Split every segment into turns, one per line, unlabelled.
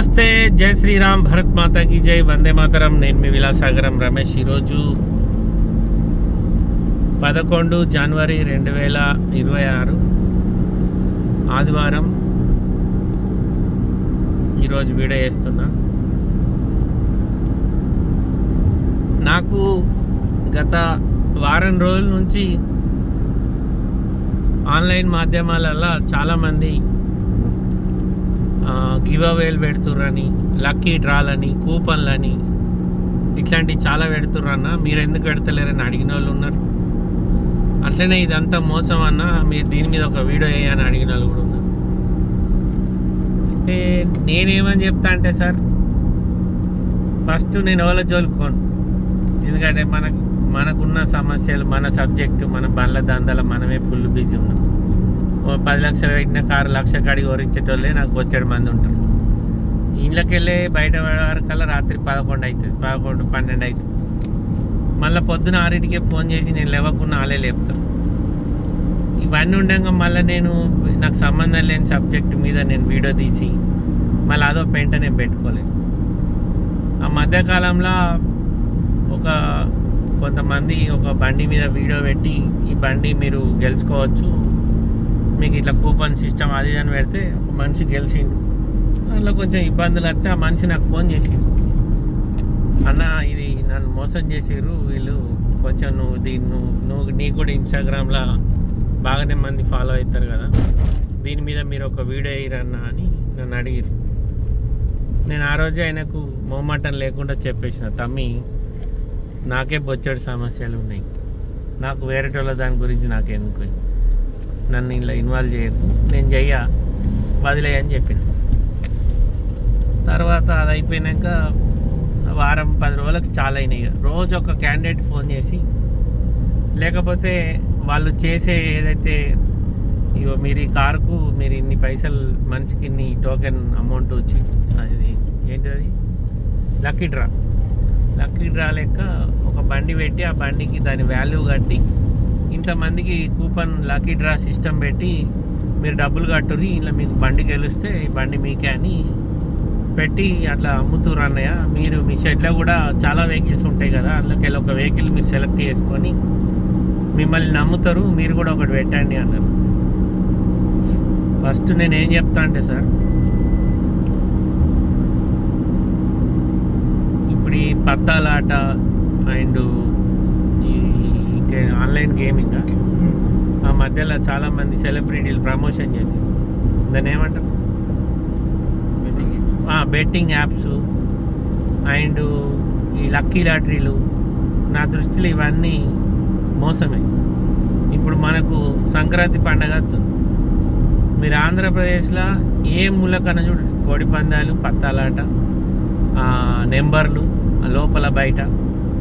నమస్తే జై శ్రీరామ్ భరత్ మాతాకి జై వందే మాతరం. నేను మీ విలాసాగరం రమేష్ ఈరోజు పదకొండు జనవరి రెండు వేల ఇరవై ఆరు ఆదివారం ఈరోజు వీడియో వేస్తున్నా నాకు గత వారం రోజుల నుంచి ఆన్లైన్ మాధ్యమాలలో చాలామంది గివ్ అవేలు పెడుతుర్రని లక్కీ డ్రాలని కూపన్లని ఇట్లాంటివి చాలా పెడుతుర్రన్న. మీరు ఎందుకు పెడతలేరని అడిగిన వాళ్ళు ఉన్నారు. అట్లనే ఇదంతా మోసం అన్న మీరు దీని మీద ఒక వీడియో వేయని అడిగిన వాళ్ళు కూడా ఉన్నారు. అయితే నేనేమని చెప్తా అంటే సార్ ఫస్ట్ నేను ఎవరో జోలుకోను ఎందుకంటే మనకు మనకున్న సమస్యలు మన సబ్జెక్టు మన బండ్ల దందల మనమే ఫుల్ బిజీ ఉన్నాం. పది లక్షలు పెట్టిన కారు లక్ష కాడికి ఓరించేటోళ్ళే నాకు వచ్చేడు మంది ఉంటారు. ఇంట్లోకి వెళ్ళి బయట వరకల్లా రాత్రి పదకొండు అవుతుంది పదకొండు పన్నెండు అవుతుంది మళ్ళీ పొద్దున ఆరింటికే ఫోన్ చేసి నేను లేవకుండా ఆలే లేపుతాను ఇవన్నీ ఉండగా మళ్ళీ నేను నాకు సంబంధం లేని సబ్జెక్ట్ మీద నేను వీడియో తీసి మళ్ళీ అదో పెంట నేను పెట్టుకోలేను ఆ మధ్యకాలంలో ఒక కొంతమంది ఒక బండి మీద వీడియో పెట్టి ఈ బండి మీరు గెలుచుకోవచ్చు మీకు ఇట్లా కూపన్ సిస్టమ్ అది అని పెడితే ఒక మనిషి గెలిచిండు. అందులో కొంచెం ఇబ్బందులు వస్తే ఆ మనిషి నాకు ఫోన్ చేసిండు. అన్న ఇది నన్ను మోసం చేసిర్రు వీళ్ళు కొంచెం నువ్వు దీన్ని నువ్వు నువ్వు నీకు కూడా ఇన్స్టాగ్రామ్లో బాగానే మంది ఫాలో అవుతారు కదా. దీని మీద మీరు ఒక వీడియో వేయరన్న అని నన్ను అడిగిరు నేను ఆ రోజే ఆయనకు మొహమాటం లేకుండా చెప్పేసిన తమ్మి నాకే బొచ్చడి సమస్యలు ఉన్నాయి. నాకు వేరేటోళ్ళ దాని గురించి నాకెందుకు? నన్ను ఇలా ఇన్వాల్వ్ చేయకు నేను చెయ్య వదిలే అని చెప్పిన తర్వాత అది అయిపోయినాక వారం పది రోజులకు చాలా అయినాయి. రోజు ఒక క్యాండిడేట్ ఫోన్ చేసి లేకపోతే వాళ్ళు చేసే ఏదైతే ఇగో మీరు ఈ కారుకు మీరు ఇన్ని పైసలు మనిషికి ఇన్ని టోకెన్ అమౌంట్ వచ్చి అది ఏంటది లక్కీ డ్రా లక్కీ డ్రా లెక్క ఒక బండి పెట్టి ఆ బండికి దాని వాల్యూ కట్టి ఇంతమందికి కూపన్ లక్కీ డ్రా సిస్టమ్ పెట్టి మీరు డబ్బులు కట్టుర్రి ఇలా మీకు బండి గెలిస్తే ఈ బండి మీకే అని పెట్టి అట్లా అమ్ముతుర్రు అన్నయ్య. మీరు మీ షెడ్లో కూడా చాలా వెహికల్స్ ఉంటాయి కదా అందులోకి ఒక వెహికల్ మీరు సెలెక్ట్ చేసుకొని మిమ్మల్ని నమ్ముతారు మీరు కూడా ఒకటి పెట్టండి అన్నారు. ఫస్ట్ నేను ఏం చెప్తా అంటే సార్ ఇప్పుడు ఈ పత్తాల అండ్ ఆన్లైన్ గేమింగ్. ఆ మధ్యలో చాలామంది సెలబ్రిటీలు ప్రమోషన్ చేశారు. దాన్ని ఏమంటారు? బెట్టింగ్ యాప్స్ అండ్ ఈ లక్కీ లాటరీలు. నా దృష్టిలో ఇవన్నీ మోసమే. ఇప్పుడు మనకు సంక్రాంతి పండగ వస్తుంది. మీరు ఆంధ్రప్రదేశ్లో ఏ మూలకన చూడండి కోడి పందాలు పత్తాలాట నెంబర్లు లోపల బయట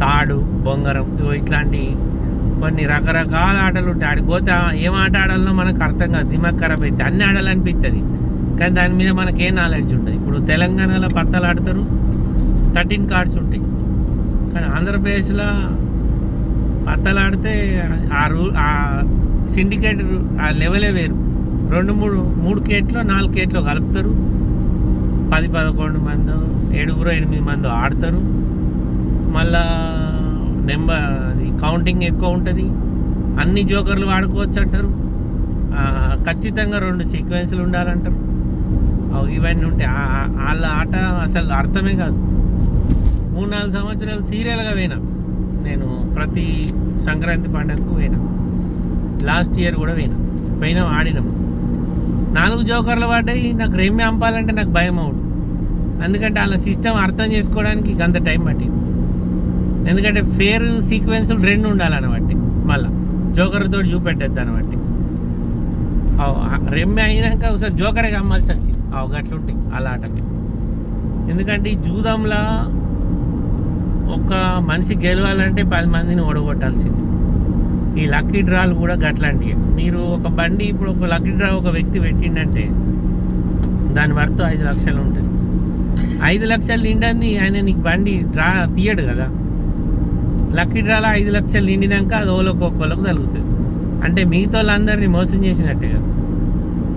తాడు బొంగరం ఇట్లాంటి కొన్ని రకరకాల ఆటలు ఉంటాయి. ఆడికి పోతే ఏం ఆట ఆడాలనో మనకు అర్థం కాదు. దిమాగ్ ఖరాబ్ అయితే అన్ని ఆడాలనిపిస్తుంది కానీ దాని మీద మనకి ఏం నాలెడ్జ్ ఉంటుంది ఇప్పుడు తెలంగాణలో పత్తాలు ఆడతారు. థర్టీన్ కార్డ్స్ ఉంటాయి. కానీ ఆంధ్రప్రదేశ్లో పత్తాలు ఆడితే ఆ రూ ఆ సిండికేట్ ఆ లెవెలే వేరు. రెండు మూడు మూడు కేట్లో నాలుగు కేట్లో కలుపుతారు. పది పదకొండు మంది ఏడుగురు ఎనిమిది మంది ఆడతారు. మళ్ళా నెంబర్ కౌంటింగ్ ఎక్కువ ఉంటుంది. అన్ని జోకర్లు వాడుకోవచ్చు అంటారు ఖచ్చితంగా రెండు సీక్వెన్స్లు ఉండాలంటారు. అవి ఇవన్నీ ఉంటాయి ఆ- వాళ్ళ ఆట అసలు అర్థమే కాదు. మూడు నాలుగు సంవత్సరాలు సీరియల్గా పోయినా. నేను ప్రతి సంక్రాంతి పండగకు పోయినా. లాస్ట్ ఇయర్ కూడా పోయినా. పోయినా ఆడినాం. నాలుగు జోకర్లు పడ్డాయి. నాకు రెమ్మి అంపాలంటే నాకు భయం అవుడు ఎందుకంటే వాళ్ళ సిస్టమ్ అర్థం చేసుకోవడానికి అంత టైం పట్టింది. ఎందుకంటే ఫేర్ సీక్వెన్సులు రెండు ఉండాలన్నమాట. మళ్ళా జోకర్తో చూపెట్టద్దు అనమాట రెమ్మె అయినాక ఒకసారి జోకరే అమ్మాల్సి వచ్చింది. ఆ గట్లుంటాయి అలా ఆట ఎందుకంటే ఈ జూదంలా ఒక మనిషి గెలవాలంటే పది మందిని ఓడగొట్టాల్సింది. ఈ లక్కీ డ్రాలు కూడా గట్లాంటివి మీరు ఒక బండి ఇప్పుడు ఒక లక్కీ డ్రా ఒక వ్యక్తి పెట్టిండంటే దాని వర్త్ ఐదు లక్షలు ఉంటుంది. ఐదు లక్షలు నిండంది ఆయన నీకు బండి డ్రా తీయడు కదా. లక్కీ డ్రాలో ఐదు లక్షలు నిండినాక అది ఓలోకి ఒక్కోళ్ళకి తగులుతుంది అంటే మిగతా వాళ్ళందరినీ మోసం చేసినట్టే కదా.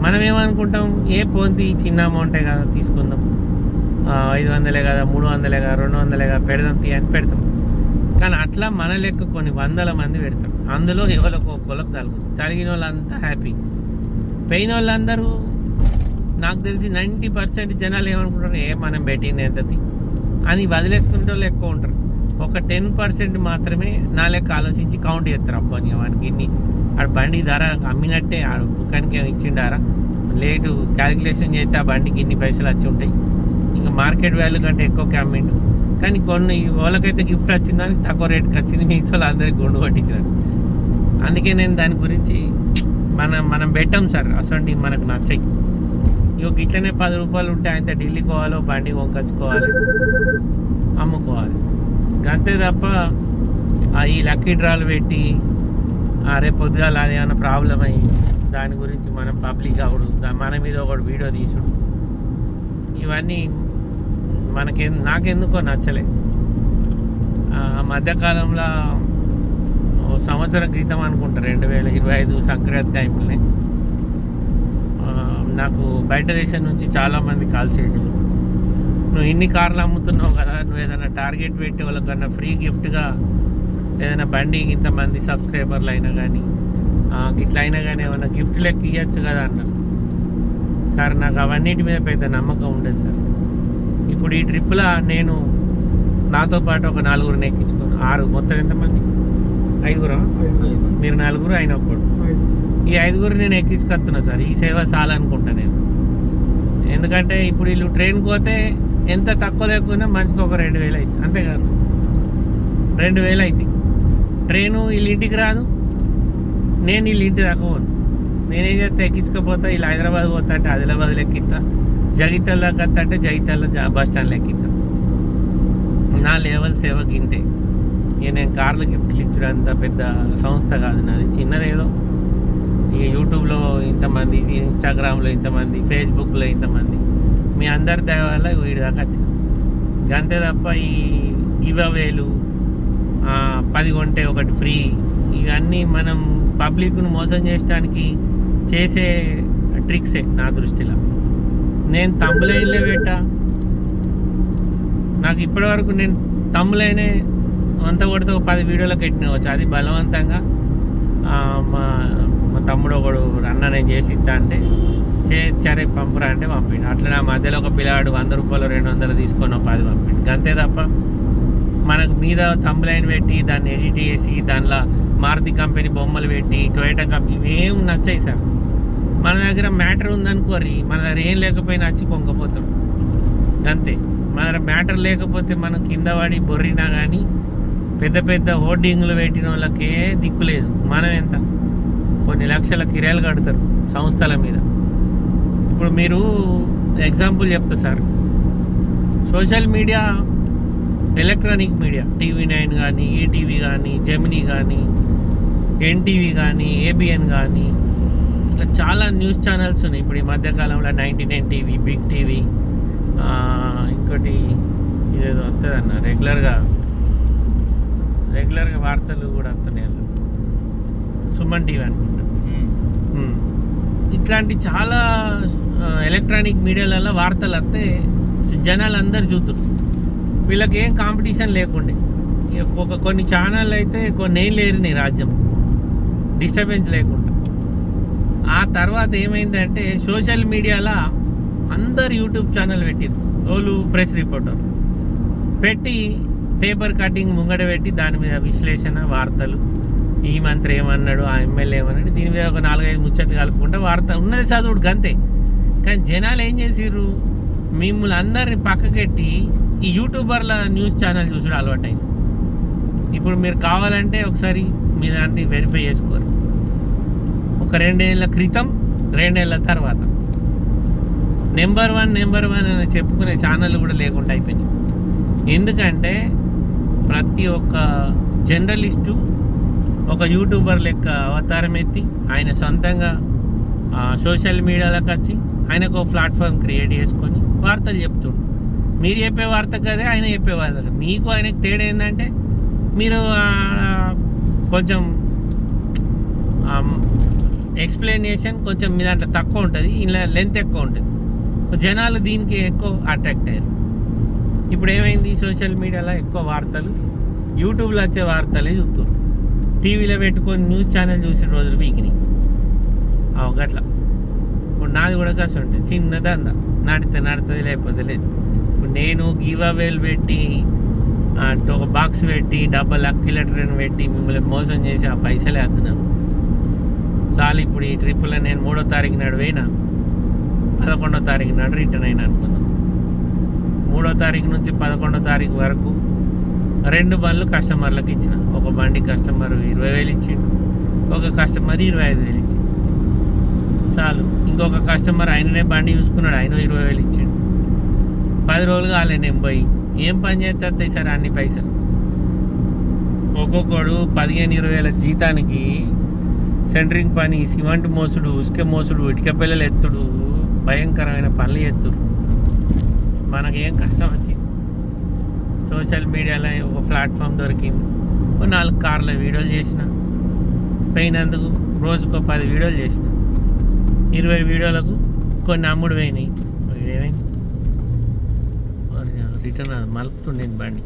మనం ఏమనుకుంటాం ఏ పోంది చిన్న అమౌంటే కదా తీసుకుందాం. ఐదు వందలే కదా మూడు వందలే కదా రెండు వందలే కదా పెడదాం తీ అని పెడతాం. కానీ అట్లా మన లెక్క కొన్ని వందల మంది పెడతారు అందులో ఎవరికి ఒక్కొక్కరికి తలుగుతుంది. తలిగిన వాళ్ళంతా హ్యాపీ. పెయిన్ వాళ్ళందరూ నాకు తెలిసి నైంటీ పర్సెంట్ జనాలు ఏమనుకుంటారు? ఏ మనం పెట్టింది ఎంతది అని వదిలేసుకునే వాళ్ళు ఎక్కువ ఉంటారు. ఒక టెన్ పర్సెంట్ మాత్రమే నా లెక్క ఆలోచించి కౌంట్ చేస్తారు. అబ్బా నీ వానికి ఇన్ని ఆడ బండి ధర అమ్మినట్టే ఆ దుకాణానికి ఏమి ఇచ్చిండారా? లేటు క్యాలిక్యులేషన్ చేస్తే ఆ బండికి ఇన్ని పైసలు వచ్చి ఉంటాయి. ఇంకా మార్కెట్ వాల్యూ కంటే ఎక్కువకి అమ్మిండు కానీ కొన్ని వాళ్ళకైతే గిఫ్ట్ వచ్చిందని తక్కువ రేట్కి వచ్చింది. మిగతా వాళ్ళందరికీ గుండు పట్టించినారు అందుకే నేను దాని గురించి మనం మనం పెట్టాం సార్. అసలు మనకు నచ్చాయి. ఇక ఇట్లనే పది రూపాయలు ఉంటే ఆయన ఢిల్లీకి పోవాలో బండి కొనుకొచ్చుకోవాలి అమ్ముకోవాలి. అంతే తప్ప ఆ ఈ లక్కీ డ్రాలు పెట్టి ఆ రేపు పొద్దుగాల అది ఏమైనా ప్రాబ్లం అయ్యి దాని గురించి మనం పబ్లిక్ అవడు దా- మన మీద ఒకడు వీడియో తీసుడు. ఇవన్నీ మనకే నాకెందుకో నచ్చలే. ఆ మధ్యకాలంలో సంవత్సరం క్రితం అనుకుంటా రెండు వేల ఇరవై ఐదు సంక్రాంతి టైంలోనే. నాకు బయట దేశం నుంచి చాలామంది కాల్ చేయగలరు నువ్వు ఇన్ని కార్లు అమ్ముతున్నావు కదా నువ్వు ఏదైనా టార్గెట్ పెట్టి వాళ్ళకన్నా ఫ్రీ గిఫ్ట్గా ఏదైనా బండి ఇంతమంది సబ్స్క్రైబర్లు అయినా కానీ ఇట్లా అయినా కానీ ఏమైనా గిఫ్ట్ లెక్క ఇవ్వచ్చు కదా అన్నారు సార్ నాకు అవన్నిటి మీద పెద్ద నమ్మకం ఉండేది సార్. ఇప్పుడు ఈ ట్రిప్లో నేను నాతో పాటు ఒక నలుగురిని ఎక్కించుకోను ఆరు మొత్తం ఎంతమంది? ఐదుగురా? మీరు నలుగురు ఆయన ఒక్కడు. ఈ ఐదుగురు నేను ఎక్కించుకొస్తున్నా సార్. ఈ సేవ చాలనుకుంటా నేను. ఎందుకంటే ఇప్పుడు వీళ్ళు ట్రైన్కి పోతే ఎంత తక్కువ లేకుండా మనిషికి ఒక రెండు వేలు అవుతుంది అంతేకాదు రెండు వేలు అవుతాయి ట్రైను వీళ్ళ ఇంటికి రాదు. నేను వీళ్ళ ఇంటి దాకా పోను. నేనేం చేస్తే? ఎక్కించుకపోతా. వీళ్ళు హైదరాబాద్ పోతా అంటే ఆదిలాబాద్లో ఎక్కిస్తా జగిత్యాల దాకా అంటే జగిత్యాల జా- బస్ స్టాండ్లో ఎక్కిస్తా నా లెవెల్ సేవకి ఇంతే. ఇక నేను కార్లు గిఫ్ట్లు ఇచ్చడం అంత పెద్ద సంస్థ కాదు నాది. చిన్నదేదో. ఇక యూట్యూబ్లో ఇంతమంది ఇన్స్టాగ్రామ్లో ఇంతమంది ఫేస్బుక్లో ఇంతమంది. మీ అందరి దయ వల్ల వీడి దాకా వచ్చిన. అంతే తప్ప ఈ గివ్ అవేలు పది కొంటే ఒకటి ఫ్రీ ఇవన్నీ మనం పబ్లిక్ను మోసం చేయడానికి చేసే ట్రిక్సే నా దృష్టిలో. నేను తమ్ములైన్లే పెట్ట నాకు ఇప్పటివరకు నేను తమ్ములైనే అంత కొడితే ఒక పది వీడియోలకు పెట్టినవచ్చు అది బలవంతంగా మా మా తమ్ముడు ఒకడు అన్న నేను చేసి ఇస్తా అంటే చే సరే పంపురా అంటే పంపిండు. అట్లా నా మధ్యలో ఒక పిల్లవాడు వంద రూపాయలు రెండు వందలు తీసుకొని ఒక పది పంపిండు. అంతే తప్ప మనకు మీద తంబులైన్ పెట్టి దాన్ని ఎడిట్ చేసి దానిలో మారుతి కంపెనీ బొమ్మలు పెట్టి టొయోటా కంపెనీ ఇవేం నచ్చాయి సార్. మన దగ్గర మ్యాటర్ ఉందనుకోరి మన దగ్గర ఏం లేకపోయినా వచ్చి కొంకపోతాం. అంతే మన దగ్గర మ్యాటర్ లేకపోతే మనం కింద పడి బొర్రినా కానీ పెద్ద పెద్ద హోర్డింగ్లు పెట్టిన వాళ్ళకే దిక్కులేదు మనం ఎంత? కొన్ని లక్షల కిరాయిలు కడతారు సంస్థల మీద. ఇప్పుడు మీరు ఎగ్జాంపుల్ చెప్తా sir social media electronic media TV nine కానీ ఈటీవీ కానీ జెమినీ కానీ ఎన్టీవీ కానీ ఏబిఎన్ కానీ ఇట్లా చాలా న్యూస్ ఛానల్స్ ఉన్నాయి ఇప్పుడు ఈ మధ్యకాలంలో ninety nine TV big TV ఇంకోటి ఇదేదో వస్తుంది అన్న రెగ్యులర్గా రెగ్యులర్గా వార్తలు కూడా వస్తున్నాయి. సుమన్ టీవీ అనుకుంటా. ఇట్లాంటి చాలా ఎలక్ట్రానిక్ మీడియాలలో వార్తలు వస్తే జనాలు అందరు చూస్తారు వీళ్ళకి ఏం కాంపిటీషన్ లేకుండే. ఒక కొన్ని ఛానళ్ళు అయితే కొన్ని ఏం లేరినాయి రాజ్యం. డిస్టర్బెన్స్ లేకుండా. ఆ తర్వాత ఏమైందంటే సోషల్ మీడియాలో అందరు యూట్యూబ్ ఛానల్ పెట్టారు. వాళ్ళు ప్రెస్ రిపోర్టర్ పెట్టి పేపర్ కటింగ్ ముంగడ పెట్టి దాని మీద విశ్లేషణ వార్తలు. ఈ మంత్రి ఏమన్నాడు ఆ ఎమ్మెల్యే ఏమన్నాడు దీని మీద ఒక నాలుగైదు ముచ్చట్లు కలుపుకుంటే వార్త ఉన్నది చదువుడు గంతే. కానీ జనాలు ఏం చేసిర్రు? మిమ్మల్ని అందరిని పక్కకెట్టి ఈ యూట్యూబర్ల న్యూస్ ఛానల్ చూసుడు అలవాటైంది. ఇప్పుడు మీరు కావాలంటే ఒకసారి మీ దాన్ని వెరిఫై చేసుకోరు. ఒక రెండేళ్ళ క్రితం రెండేళ్ళ తర్వాత. నెంబర్ వన్ నెంబర్ వన్ అని చెప్పుకునే ఛానల్ కూడా లేకుండా అయిపోయినాయి. ఎందుకంటే ప్రతి ఒక్క జర్నలిస్టు ఒక యూట్యూబర్ లెక్క అవతారం ఎత్తి ఆయన సొంతంగా సోషల్ మీడియాలోకి వచ్చి ఆయనకు ఒక ప్లాట్ఫామ్ క్రియేట్ చేసుకొని వార్తలు చెప్తుండు. మీరు చెప్పే వార్త కదే ఆయన చెప్పే వార్త కదా. మీకు ఆయనకు తేడా ఏంటంటే మీరు కొంచెం ఎక్స్ప్లెనేషన్ కొంచెం మీ దాంట్లో తక్కువ ఉంటుంది ఇలా లెంత్ ఎక్కువ ఉంటుంది. జనాలు దీనికి ఎక్కువ అట్రాక్ట్ అయ్యారు. ఇప్పుడు ఏమైంది? సోషల్ మీడియాలో ఎక్కువ వార్తలు యూట్యూబ్లో వచ్చే వార్తలే చూస్తారు టీవీలో పెట్టుకొని న్యూస్ ఛానల్ చూసిన రోజులు వీకినాయి అవు గట్ల. ఇప్పుడు నాది కూడా కష్టం ఉంటుంది. చిన్న దందా నడితే నడుతుంది లేకపోతే లేదు. ఇప్పుడు నేను గివ్ అవేలు పెట్టి ఒక బాక్స్ పెట్టి డబ్బా లక్కీ లెటర్ పెట్టి మిమ్మల్ని మోసం చేసి ఆ పైసలే వేస్తున్నాం చాలు ఇప్పుడు ఈ ట్రిప్లో నేను మూడో తారీఖు నాడు పోయినా. పదకొండో తారీఖు నాడు రిటర్న్ అయినా అనుకుందాం. మూడో తారీఖు నుంచి పదకొండో తారీఖు వరకు రెండు బండ్లు కస్టమర్లకు ఇచ్చిన. ఒక బండి కస్టమర్ ఇరవై వేలు ఇచ్చిండు. ఒక కస్టమర్ ఇరవై ఐదు వేలు ఇచ్చిండు. చాలు. ఇంకొక కస్టమర్ ఆయననే బండి చూసుకున్నాడు ఆయన ఇరవై వేలు ఇచ్చాడు. పది రోజులు కాలే నేను పోయి. ఏం పని చేస్తే సార్ అన్ని పైసలు? ఒక్కొక్కడు పదిహేను ఇరవై వేల జీతానికి సెంటరింగ్ పని సిమెంట్ మోసుడు ఉసుక మోసుడు ఇటుక పిల్లలు ఎత్తుడు భయంకరమైన పనులు ఎత్తుడు మనకేం కష్టం వచ్చింది. సోషల్ మీడియాలో ఒక ప్లాట్ఫామ్ దొరికింది. నాలుగు కార్ల వీడియోలు చేసిన. పోయినందుకు రోజుకో పది వీడియోలు చేసిన. ఇరవై వీడియోలకు కొన్ని అమ్ముడు పోయినాయి. ఏమైంది రిటర్న్ మలుపుతుండే బండి.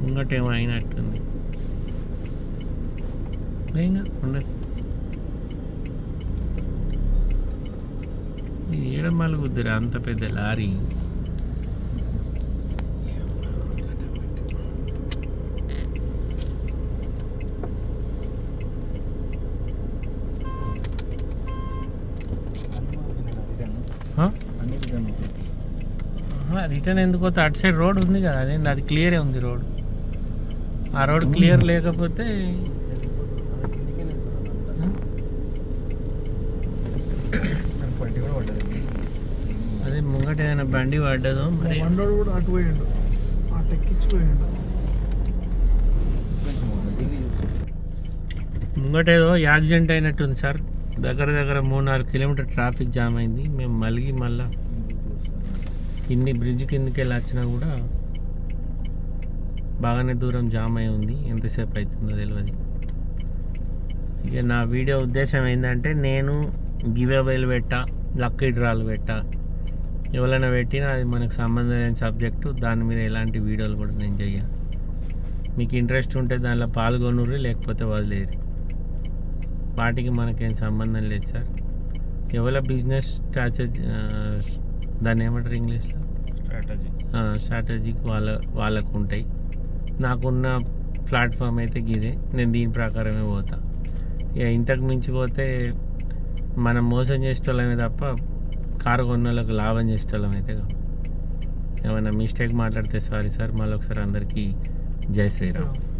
ముంగటేమో అయినట్టుంది. ఏంగా ఉండదు. ఏడ మలుగుద్దురా అంత పెద్ద లారీ? రిటర్న్ ఎందుకు పోతే అటు సైడ్ రోడ్ ఉంది కదా అదేంటి అది క్లియరే ఉంది రోడ్. ఆ రోడ్ క్లియర్ లేకపోతే అదే ముంగట ఏదైనా బండి పడ్డదో మరి
కూడా అటు పోయిండు. ఆ టెక్కించిపోయిండు
ముంగట ఏదో యాక్సిడెంట్ అయినట్టుంది సార్. దగ్గర దగ్గర మూడు నాలుగు కిలోమీటర్ ట్రాఫిక్ జామ్ అయింది. మేము మళ్ళీ మళ్ళా ఇన్ని బ్రిడ్జ్ కిందకి వెళ్ళి వచ్చినా కూడా బాగానే దూరం జామ్ అయి ఉంది. ఎంతసేపు అవుతుందో తెలియదు ఇక నా వీడియో ఉద్దేశం ఏంటంటే నేను గివ్ అవేలు పెట్టా లక్కీ డ్రాలు పెట్టా. ఎవరైనా పెట్టినా అది మనకు సంబంధమైన సబ్జెక్టు దాని మీద ఎలాంటి వీడియోలు కూడా నేను చెయ్య. మీకు ఇంట్రెస్ట్ ఉంటే దానిలో పాల్గొనరు లేకపోతే వదిలేరు వాటికి మనకేం సంబంధం లేదు సార్. ఎవరి బిజినెస్ స్ట్రాటజీ దాన్ని ఏమంటారు ఇంగ్లీష్లో?
స్ట్రాటజీ
స్ట్రాటజీకి వాళ్ళ వాళ్ళకు ఉంటాయి నాకున్న ప్లాట్ఫామ్ అయితే ఇదే. నేను దీని ప్రకారమే పోతా. ఇక ఇంతకు మించి పోతే మనం మోసం చేసేటోళ్ళమే తప్ప కారు కొన్న వాళ్ళకి లాభం చేసేటోళ్ళం అయితే ఏమైనా మిస్టేక్ మాట్లాడితే సారీ సార్. మళ్ళీ ఒకసారి అందరికీ జై శ్రీరామ్.